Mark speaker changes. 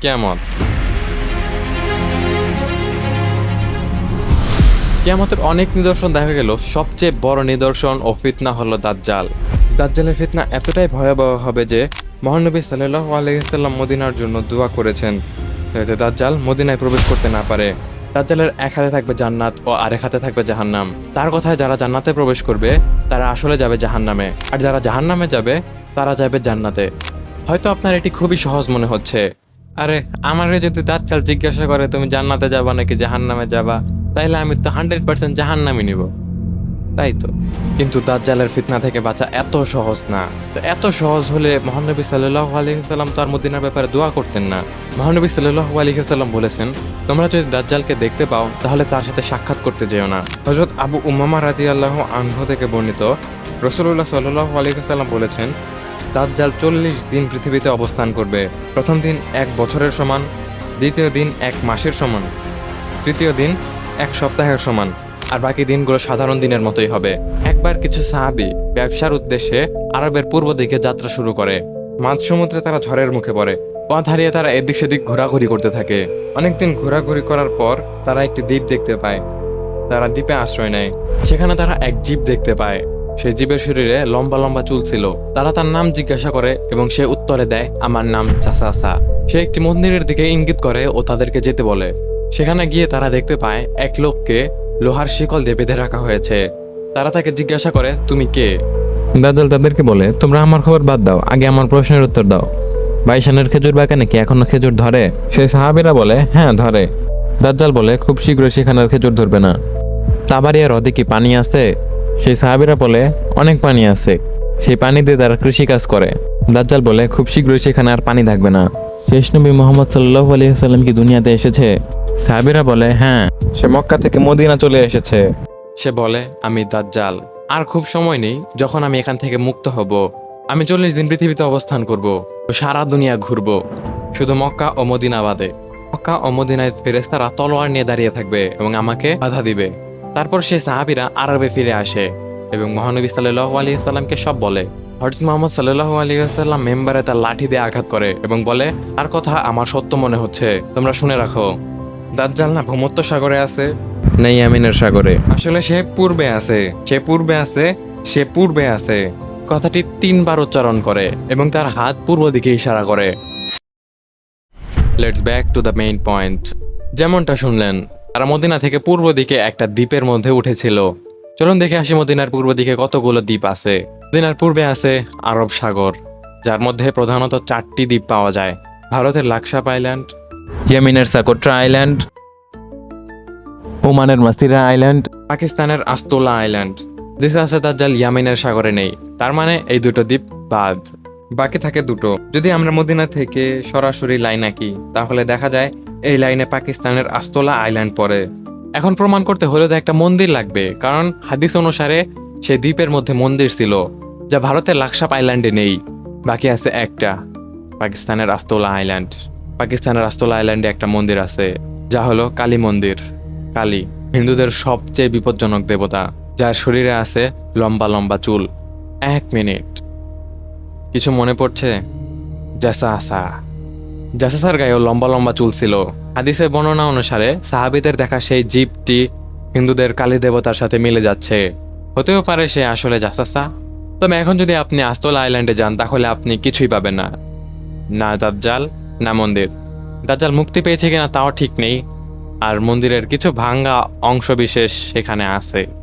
Speaker 1: কেয়ামত কেয়ামতের অনেক নিদর্শন দেখা গেল। সবচেয়ে বড় নিদর্শন ও ফিতনা হলো দাজ্জাল। দাজ্জালের ফিতনা এতটাই ভয়াবহ হবে যে, মহানবী সাল্লাহ আলহিসাল্লাম মদিনার জন্য দোয়া করেছেন যাতে দাজ্জাল মদিনায় প্রবেশ করতে না পারে। দাজ্জালের এক হাতে থাকবে জান্নাত ও আরেক হাতে থাকবে জাহান্নাম। তার কথায় যারা জান্নাতে প্রবেশ করবে, তারা আসলে যাবে জাহান্নামে। আর যারা জাহান্নামে যাবে, তারা যাবে জান্নাতে। হয়তো আপনার এটি খুবই সহজ মনে হচ্ছে। আরে, আমারে যদি দাজ্জাল জিজ্ঞাসা করে, তুমি জান্নাতে যাবা নাকি জাহান্নামে যাবা? তাইলে আমি তো হান্ড্রেড পার্সেন্ট জাহান্নামই নিব। তাই তো। কিন্তু দাজ্জালের ফিতনা থেকে বাঁচা এত সহজ না। তো এত সহজ হলে মহানবী সাল্লাহ আলহিহাল্লাম তার মদিনার ব্যাপারে দোয়া করতেন না। মহানবী সাল্লাহ আলহিহাল্লাম বলেছেন, তোমরা যদি দাজ্জালকে দেখতে পাও, তাহলে তার সাথে সাক্ষাৎ করতে যেও না। হজরত আবু উমামা রাজি আল্লাহ আনহু থেকে বর্ণিত রসুল্লাহ সাল্লাহ আলহিহাল্লাম বলেছেন দাজ্জাল চল্লিশ দিন পৃথিবীতে অবস্থান করবে। প্রথম দিন এক বছরের সমান, দ্বিতীয় দিন এক মাসের সমান, তৃতীয় দিন এক সপ্তাহের সমান, আর বাকি দিনগুলো সাধারণ দিনের মতোই হবে। একবার কিছু সাহাবি ব্যবসার উদ্দেশ্যে আরবের পূর্ব দিকে যাত্রা শুরু করে। মাঝ সমুদ্রে তারা ঝড়ের মুখে পড়ে। পথ হারিয়ে তারা এদিক সেদিক ঘোরাঘুরি করতে থাকে। অনেকদিন ঘোরাঘুরি করার পর তারা একটি দ্বীপ দেখতে পায়। তারা দ্বীপে আশ্রয় নেয়। সেখানে তারা এক জীব দেখতে পায়। সেই জীবের শরীরে লম্বা লম্বা চুল ছিল। তারা তার নাম জিজ্ঞাসা করে এবং সে উত্তরে দেয় আমার নাম চাসাসা সে একটি মন্দিরের দিকে ইঙ্গিত করে ও তাদেরকে যেতে বলে। সেখানে গিয়ে তারা দেখতে পায় এক লোককে লোহার শিকল দিয়ে বেঁধে রাখা হয়েছে। তারা তাকে জিজ্ঞাসা করে তুমি কে?
Speaker 2: দাজ্জাল তাদেরকে বলে তোমরা আমার খবর বাদ দাও আগে আমার প্রশ্নের উত্তর দাও। বাইশানের খেজুর বাগানে কি এখনও খেজুর ধরে? সেই সাহাবিরা বলে হ্যাঁ ধরে। দাজ্জাল বলে খুব শীঘ্রই সেখানে আর খেজুর ধরবে না। তাবারিয়া হ্রদে কি পানি আছে সেই সাহাবিরা বলে, অনেক পানি আছে। সেই পানি দিয়ে তারা কৃষিকাজ করে। দাজ্জাল বলে, খুব শীঘ্রই সেখানে আর পানি থাকবে না। শেষ নবী মোহাম্মদ সাল্লাহ আলহিহাল্লাম কি দুনিয়াতে এসেছে? সাহাবিরা বলে হ্যাঁ সে মক্কা থেকে মদিনা চলে এসেছে।
Speaker 1: সে বলে, আমি দাজ্জাল। আর খুব সময় নেই, যখন আমি এখান থেকে মুক্ত হব। আমি চল্লিশ দিন পৃথিবীতে অবস্থান করব ও সারা দুনিয়া ঘুরব, শুধু মক্কা ও মদিনা বাদে। মক্কা ও মদিনায় ফেরেস্তারা তলোয়ার নিয়ে দাঁড়িয়ে থাকবে এবং আমাকে বাধা দিবে। তারপর সে সাহাবিরা আরবে ফিরে আসে এবং মহানবী সাল্লাহ আলিয়াল্লামকে সব বলে হজরত মোহাম্মদ সাল্লাহ আলিয়াল্লাম মেম্বারে তার লাঠি দিয়ে আঘাত করে এবং বলে, আর কথা আমার সত্য মনে হচ্ছে, তোমরা শুনে রাখো। দাজ্জাল না ভূমত্ব সাগরে আছে?
Speaker 2: নেই, আমিনের সাগরে।
Speaker 1: আসলে সে পূর্বে আছে, সে পূর্বে আছে, সে পূর্বে আছে। কথাটি তিনবার উচ্চারণ করে এবং তার হাত পূর্ব দিকে ইশারা করে। Let's back to the main point যেমনটা শুনলেন তারা মদিনা থেকে পূর্ব দিকে একটা দ্বীপের মধ্যে উঠেছিল। চলুন দেখে আসি মদিনার পূর্ব দিকে কতগুলো দ্বীপ আছে। মদিনার পূর্বে আছে আরব সাগর, যার মধ্যে প্রধানত চারটি দ্বীপ পাওয়া যায়। ভারতের লাকসাপ আইল্যান্ড,
Speaker 2: ইয়ামিনের সাকোট্রা আইল্যান্ড, ওমানের মাসিরা আইল্যান্ড,
Speaker 1: পাকিস্তানের আস্তোলা আইল্যান্ড। দেশে আছে দাজ্জাল ইয়ামিনের সাগরে নেই, তার মানে এই দুটো দ্বীপ বাদ। বাকি থাকে দুটো। যদি আমরা মদিনা থেকে সরাসরি লাইন আঁকি, তাহলে দেখা যায় এই লাইনে পাকিস্তানের আস্তলা আইল্যান্ড পড়ে। এখন প্রমাণ করতে হলে তো একটা মন্দির লাগবে, কারণ হাদিস অনুসারে সেই দ্বীপের মধ্যে মন্দির ছিল, যা ভারতের লাকসাপ আইল্যান্ডে নেই। বাকি আছে একটা, পাকিস্তানের আস্তোলা আইল্যান্ড। পাকিস্তানের আস্তোলা আইল্যান্ডে একটা মন্দির আছে, যা হলো কালী মন্দির। কালী, হিন্দুদের সবচেয়ে বিপজ্জনক দেবতা, যার শরীরে আছে লম্বা লম্বা চুল। এক মিনিট। কিছু মনে পড়ছে? জাসা আসা। জাসাসার গায়েও লম্বা লম্বা চুল ছিল। হাদিসের বর্ণনা অনুসারে সাহাবিদের দেখা সেই জীবটি হিন্দুদের কালী দেবতার সাথে মিলে যাচ্ছে। হতেও পারে সে আসলে জাসাসা। তবে এখন যদি আপনি আস্তলা আইল্যান্ডে যান, তাহলে আপনি কিছুই পাবেন না। না দাজ্জাল, না মন্দির। দাজ্জাল মুক্তি পেয়েছে কিনা তাও ঠিক নেই। আর মন্দিরের কিছু ভাঙ্গা অংশবিশেষ সেখানে আছে।